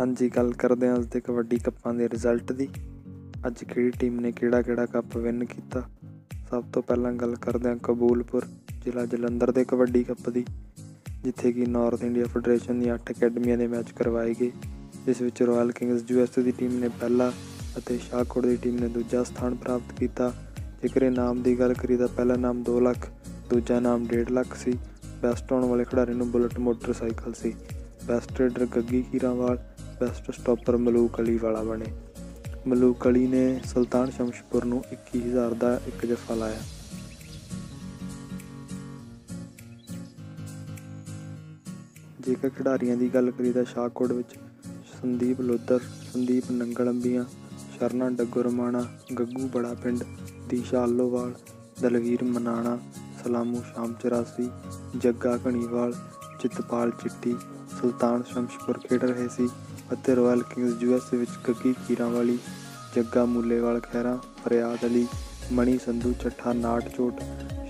ਹਾਂਜੀ, ਗੱਲ ਕਰਦੇ ਹਾਂ ਅੱਜ ਦੇ ਕਬੱਡੀ ਕੱਪਾਂ ਦੇ ਰਿਜ਼ਲਟ ਦੀ। ਅੱਜ ਕਿਹੜੀ ਟੀਮ ਨੇ ਕਿਹੜਾ ਕਿਹੜਾ ਕੱਪ ਵਿਨ ਕੀਤਾ? ਸਭ ਤੋਂ ਪਹਿਲਾਂ ਗੱਲ ਕਰਦੇ ਹਾਂ ਕਬੂਲਪੁਰ, ਜ਼ਿਲ੍ਹਾ ਜਲੰਧਰ ਦੇ ਕਬੱਡੀ ਕੱਪ ਦੀ, ਜਿੱਥੇ ਕਿ ਨਾਰਥ ਇੰਡੀਆ ਫੈਡਰੇਸ਼ਨ ਦੀਆਂ 8 ਅਕੈਡਮੀਆਂ ਦੇ ਮੈਚ ਕਰਵਾਏ ਗਏ। ਜਿਸ ਵਿੱਚ ਰਾਇਲ ਕਿੰਗਸ ਯੂਐਸ ਦੀ ਟੀਮ ਨੇ ਪਹਿਲਾ ਅਤੇ ਸ਼ਾਹਕੋਟ ਦੀ ਟੀਮ ਨੇ ਦੂਜਾ ਸਥਾਨ ਪ੍ਰਾਪਤ ਕੀਤਾ। ਜੇਕਰ ਇਨਾਮ ਦੀ ਗੱਲ ਕਰੀ ਤਾਂ ਪਹਿਲਾ ਨਾਮ 2 ਲੱਖ, ਦੂਜਾ ਨਾਮ 1.5 ਲੱਖ ਸੀ। ਬੈਸਟ ਆਉਣ ਵਾਲੇ ਖਿਡਾਰੀ ਨੂੰ ਬੁਲਟ ਮੋਟਰਸਾਈਕਲ ਸੀ। Best raider Gaggi Kirawal best stopper Malook Ali wala ਬਣੇ। ਮਲੂਕ ਅਲੀ ਨੇ ਸੁਲਤਾਨ ਸ਼ਮਸ਼ਪੁਰ ਨੂੰ 21000 ਦਾ ਇੱਕ ਜਫਾ ਲਾਇਆ। ਜੇਕਰ ਖਿਡਾਰੀਆਂ ਦੀ ਗੱਲ ਕਰੀ ਤਾਂ ਸ਼ਾਹਕੋਟ ਵਿੱਚ ਸੰਦੀਪ ਲੋਧਰ, ਸੰਦੀਪ ਨੰਗਲੰਬੀਆਂ, ਸ਼ਰਨਾ ਡੱਗੁਰਮਾਣਾ, ਗੱਗੂ ਬੜਾ ਪਿੰਡ, ਦੀਸ਼ਾ ਆਲੋਵਾਲ ਦਲਵੀਰ ਮਨਾਣਾ, ਸਲਾਮੂ ਸ਼ਾਮ 84 ਜੱਗਾ ਘਣੀਵਾਲ, ਚਿਤਪਾਲ ਚਿੱਟੀ, ਸੁਲਤਾਨ ਸ਼ਮਸ਼ਪੁਰ ਖੇਡ ਰਹੇ ਸੀ। ਅਤੇ ਰਾਇਲ ਕਿੰਗਸ ਯੂਐਸ ਵਿੱਚ ਗੱਗੀ ਖੀਰਾਂ ਵਾਲੀ ਜੱਗਾ ਮੂਲੇਵਾਲ ਖਹਿਰਾ, ਫਰਿਆਦ ਅਲੀ, ਮਣੀ ਸੰਧੂ, ਚੱਠਾ, ਨਾਟ ਚੋਟ,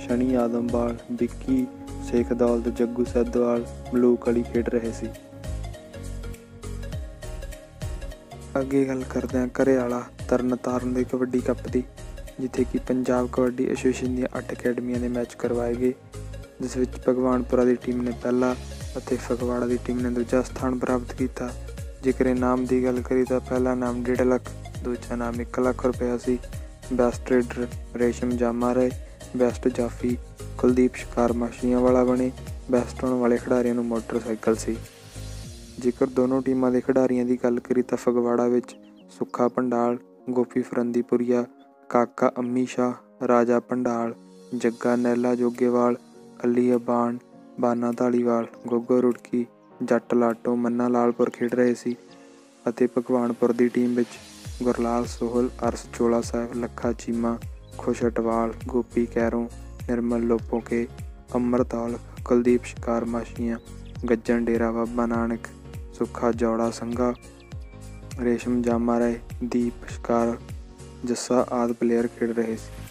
ਸ਼ਨੀ ਆਦਮਵਾਲ ਵਿੱਕੀ ਸੇਖ ਦੌਲਤ, ਜੱਗੂ ਸੈਦਵਾਲ, ਮਲੂਕ ਅਲੀ ਖੇਡ ਰਹੇ ਸੀ। ਅੱਗੇ ਗੱਲ ਕਰਦੇ ਹਾਂ ਘਰੇ ਵਾਲਾ ਤਰਨਤਾਰਨ ਦੇ ਕਬੱਡੀ ਕੱਪ ਦੀ, ਜਿੱਥੇ ਕਿ ਪੰਜਾਬ ਕਬੱਡੀ ਐਸੋਸੀਏਸ਼ਨ ਦੀਆਂ 8 ਅਕੈਡਮੀਆਂ ਦੇ ਮੈਚ ਕਰਵਾਏ ਗਏ, ਜਿਸ ਵਿੱਚ ਭਗਵਾਨਪੁਰਾ ਦੀ ਟੀਮ ਨੇ ਪਹਿਲਾ ਅਤੇ ਫਗਵਾੜਾ ਦੀ ਟੀਮ ਨੇ ਦੂਜਾ ਸਥਾਨ ਪ੍ਰਾਪਤ ਕੀਤਾ। ਜੇਕਰ ਇਨਾਮ ਦੀ ਗੱਲ ਕਰੀ ਤਾਂ ਪਹਿਲਾ ਨਾਮ 1.5 ਲੱਖ, ਦੂਜਾ ਨਾਮ 1 ਲੱਖ ਰੁਪਏ ਸੀ। ਬੈਸਟ ਟ੍ਰੇਡਰ ਰੇਸ਼ਮ ਜਾਮਾ ਰਹੇ ਬੈਸਟ ਜਾਫੀ ਕੁਲਦੀਪ ਸ਼ਿਕਾਰ ਮਾਸ਼ੀਆਂ ਵਾਲਾ ਬਣੇ। ਬੈਸਟ ਹੋਣ ਵਾਲੇ ਖਿਡਾਰੀਆਂ ਨੂੰ ਮੋਟਰਸਾਈਕਲ ਸੀ। ਜੇਕਰ ਦੋਨੋਂ ਟੀਮਾਂ ਦੇ ਖਿਡਾਰੀਆਂ ਦੀ ਗੱਲ ਕਰੀ ਤਾਂ ਫਗਵਾੜਾ ਵਿੱਚ ਸੁੱਖਾ ਪੰਡਾਲ, ਗੋਪੀ ਫਰੰਦੀਪੁਰੀਆ, ਕਾਕਾ ਅੰਮੀ ਸ਼ਾ ਰਾਜਾ ਪੰਡਾਲ, ਜੱਗਾ ਨੈਲਾ ਜੋਗੇਵਾਲ ਅਲੀ ਅਬਾਨ, ਬਾਨਾ ਧਾਲੀਵਾਲ, ਗੋਗੋ ਰੁੜਕੀ ਜੱਟ ਲਾਟੋ ਮੰਨਾ ਲਾਲਪੁਰ ਖੇਡ ਰਹੇ ਸੀ ਅਤੇ ਭਗਵਾਨਪੁਰ ਦੀ ਟੀਮ ਵਿੱਚ ਗੁਰਲਾਲ ਸੋਹਲ, ਅਰਸ ਚੋਲਾ ਸਾਹਿਬ, ਲੱਖਾ ਚੀਮਾ, ਖੁਸ਼ ਅਟਵਾਲ, ਗੋਪੀ ਕੈਰੋਂ, ਨਿਰਮਲ ਲੋਪੋਕੇ ਅਮਰਤਾਲ ਕੁਲਦੀਪ ਸ਼ਿਕਾਰ ਮਾਸ਼ੀਆਂ, ਗੱਜਣ ਡੇਰਾ ਬਾਬਾ ਨਾਨਕ, ਸੁੱਖਾ ਜੌੜਾ ਸੰਘਾ, ਰੇਸ਼ਮ ਜਾਮਾ ਰਾਏ, ਦੀਪ ਸ਼ਿਕਾਰ, ਜੱਸਾ ਆਦ ਪਲੇਅਰ ਖੇਡ ਰਹੇ ਸੀ।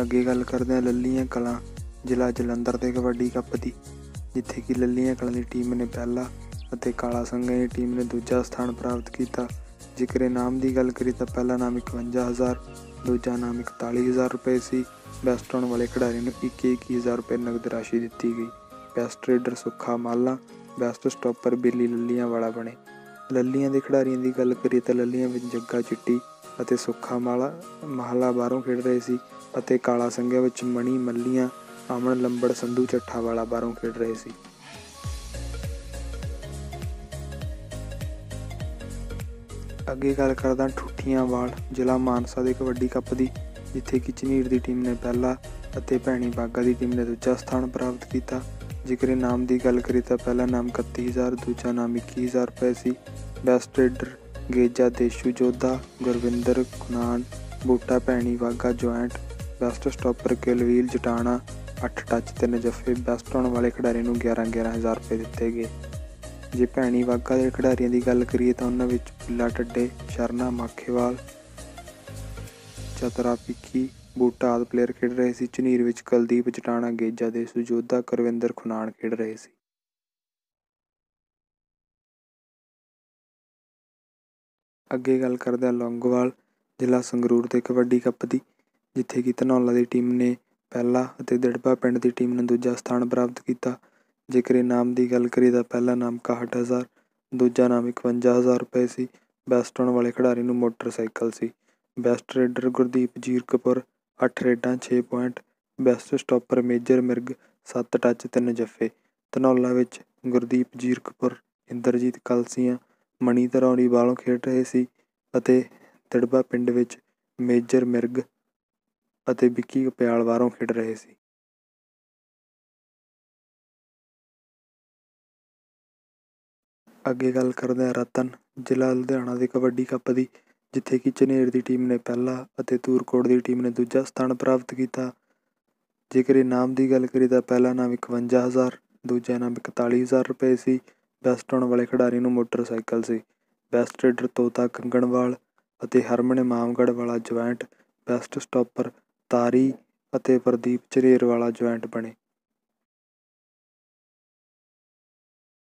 ਅੱਗੇ ਗੱਲ ਕਰਦੇ ਹਾਂ ਲੱਲੀਆਂ ਕਲਾਂ ਜ਼ਿਲ੍ਹਾ ਜਲੰਧਰ ਦੇ ਕਬੱਡੀ ਕੱਪ ਦੀ, ਜਿੱਥੇ ਕਿ ਲੱਲੀਆਂ ਕਲਾਂ ਦੀ ਟੀਮ ਨੇ ਪਹਿਲਾ ਅਤੇ ਕਾਲਾ ਸੰਘਾਂ ਦੀ ਟੀਮ ਨੇ ਦੂਜਾ ਸਥਾਨ ਪ੍ਰਾਪਤ ਕੀਤਾ। ਜੇਕਰ ਇਨਾਮ ਦੀ ਗੱਲ ਕਰੀ ਤਾਂ ਪਹਿਲਾ ਨਾਮ 51000 ਦੂਜਾ ਨਾਮ 41000 ਰੁਪਏ ਸੀ। ਬੈਸਟ ਆਉਣ ਵਾਲੇ ਖਿਡਾਰੀ ਨੂੰ 21000 ਰੁਪਏ ਨਗਦ ਰਾਸ਼ੀ ਦਿੱਤੀ ਗਈ। ਬੈਸਟ ਟ੍ਰੇਡਰ ਸੁੱਖਾ ਮਾਲਾ ਬੈਸਟ ਸਟਾਪਰ ਬਿੱਲੀ ਲੱਲੀਆਂ ਵਾਲਾ ਬਣੇ। ਲੱਲੀਆਂ ਦੇ ਖਿਡਾਰੀਆਂ ਦੀ ਗੱਲ ਕਰੀਏ ਤਾਂ ਲੱਲੀਆਂ ਵਿੱਚ ਜੱਗਾ ਚਿੱਟੀ ਅਤੇ ਸੁੱਖਾ ਮਾਲਾ ਮਹਲਾ ਬਾਹਰੋਂ ਖੇਡ ਰਹੇ ਸੀ ਅਤੇ ਕਾਲਾ ਸੰਘਿਆ ਵਿੱਚ ਮਣੀ ਮੱਲੀਆਂ ਆਮਣ ਲੰਬੜ ਸੰਧੂ ਚੱਠਾ ਵਾਲਾ ਬਾਹਰੋਂ ਖੇਡ ਰਹੇ ਸੀ। ਅੱਗੇ ਗੱਲ ਕਰਦਾ ਠੁੱਠੀਆਂ ਵਾਲ, ਜ਼ਿਲ੍ਹਾ ਮਾਨਸਾ ਦੇ ਕਬੱਡੀ ਕੱਪ ਦੀ, ਜਿੱਥੇ ਕਿ ਝਨੀਰ ਦੀ ਟੀਮ ਨੇ ਪਹਿਲਾ ਅਤੇ ਭੈਣੀ ਬਾਗਾ ਦੀ ਟੀਮ ਨੇ ਦੂਜਾ ਸਥਾਨ ਪ੍ਰਾਪਤ ਕੀਤਾ। ਜੇਕਰ ਇਨਾਮ ਦੀ ਗੱਲ ਕਰੀ ਤਾਂ ਪਹਿਲਾ ਨਾਮ 31000 ਦੂਜਾ ਨਾਮ 21000 ਰੁਪਏ ਸੀ। Best raider Geja Deshu Jodha, Gurwinder Khunan Boota Bhaini Baga joint, best stopper Kilwil Jatana 8 touch ਤਿੰਨ ਜੱਫੇ ਬੈਸਟ ਹੋਣ ਵਾਲੇ ਖਿਡਾਰੀ ਨੂੰ 11 11000 ਰੁਪਏ ਦਿੱਤੇ ਗਏ। ਜੇ ਭੈਣੀ ਵਾਗਾ ਦੇ ਖਿਡਾਰੀਆਂ ਦੀ ਗੱਲ ਕਰੀਏ ਤਾਂ ਉਹਨਾਂ ਵਿੱਚ ਪਿੱਲਾ ਟੱਡੇ ਸ਼ਰਨਾ ਮਾਖੇਵਾਲ, ਚਤਰਾ ਪਿੱਕੀ ਬੂਟਾ ਆਦ ਪਲੇਅਰ ਖੇਡ ਰਹੇ ਸੀ। ਝਨੀਰ ਵਿੱਚ ਕੁਲਦੀਪ ਜਟਾਣਾ, ਗੇਜਾ ਦੇ ਸੁਜੋਧਾ ਕਰਵਿੰਦਰ ਖੁਨਾਣ ਖੇਡ ਰਹੇ ਸੀ। ਅੱਗੇ ਗੱਲ ਕਰਦੇ ਹਾਂ ਲੌਂਗੋਵਾਲ, ਜ਼ਿਲ੍ਹਾ ਸੰਗਰੂਰ ਦੇ ਕਬੱਡੀ ਕੱਪ ਦੀ, ਜਿੱਥੇ ਕਿ ਧਨੌਲਾ ਦੀ ਟੀਮ ਨੇ ਪਹਿਲਾ ਅਤੇ ਦਿੜਬਾ ਪਿੰਡ ਦੀ ਟੀਮ ਨੇ ਦੂਜਾ ਸਥਾਨ ਪ੍ਰਾਪਤ ਕੀਤਾ। ਜੇਕਰ ਇਨਾਮ ਦੀ ਗੱਲ ਕਰੀਏ ਤਾਂ ਪਹਿਲਾ ਨਾਮ 61000 ਦੂਜਾ ਨਾਮ 51000 ਰੁਪਏ ਸੀ। ਬੈਸਟ ਆਉਣ ਵਾਲੇ ਖਿਡਾਰੀ ਨੂੰ ਮੋਟਰਸਾਈਕਲ ਸੀ। ਬੈਸਟ ਰੇਡਰ ਗੁਰਦੀਪ ਜੀਰਕਪੁਰ ਅੱਠ ਰੇਡਾਂ, ਛੇ point, best stopper Major Mirg, ਸੱਤ ਟੱਚ, ਤਿੰਨ ਜੱਫੇ। ਧਨੌਲਾ ਵਿੱਚ ਗੁਰਦੀਪ ਜੀਰਕਪੁਰ ਇੰਦਰਜੀਤ ਕਲਸੀਆਂ ਮਣੀ ਧਰੌਣੀ ਵਾਲੋਂ ਖੇਡ ਰਹੇ ਸੀ ਅਤੇ ਦਿੜਬਾ ਪਿੰਡ ਵਿੱਚ ਮੇਜਰ ਮਿਰਗ ਅਤੇ ਵਿੱਕੀ ਕਪਿਆਲ ਬਾਹਰੋਂ ਖੇਡ ਰਹੇ ਸੀ। ਅੱਗੇ ਗੱਲ ਕਰਦੇ ਹਾਂ ਰਤਨ ਜ਼ਿਲ੍ਹਾ ਲੁਧਿਆਣਾ ਦੇ ਕਬੱਡੀ ਕੱਪ ਦੀ, ਜਿੱਥੇ ਕਿ ਝਨੇਰ ਦੀ ਟੀਮ ਨੇ ਪਹਿਲਾ ਅਤੇ ਧੂਰਕੋਟ ਦੀ ਟੀਮ ਨੇ ਦੂਜਾ ਸਥਾਨ ਪ੍ਰਾਪਤ ਕੀਤਾ। ਜੇਕਰ ਇਨਾਮ ਦੀ ਗੱਲ ਕਰੀ ਤਾਂ ਪਹਿਲਾ ਨਾਮ 51000 ਦੂਜਾ ਨਾਮ 41000 ਰੁਪਏ ਸੀ। ਬੈਸਟ ਆਉਣ ਵਾਲੇ ਖਿਡਾਰੀ ਨੂੰ ਮੋਟਰਸਾਈਕਲ ਸੀ। ਬੈਸਟ ਰੇਡਰ ਤੋਤਾ ਕੰਗਣਵਾਲ ਅਤੇ ਹਰਮਨ ਮਾਮਗੜ ਵਾਲਾ ਜੁਆਇੰਟ ਬੈਸਟ ਸਟਾਪਰ ਤਾਰੀ ਅਤੇ ਪ੍ਰਦੀਪ ਝਰੇਰ ਵਾਲਾ ਜੁਆਇੰਟ ਬਣੇ।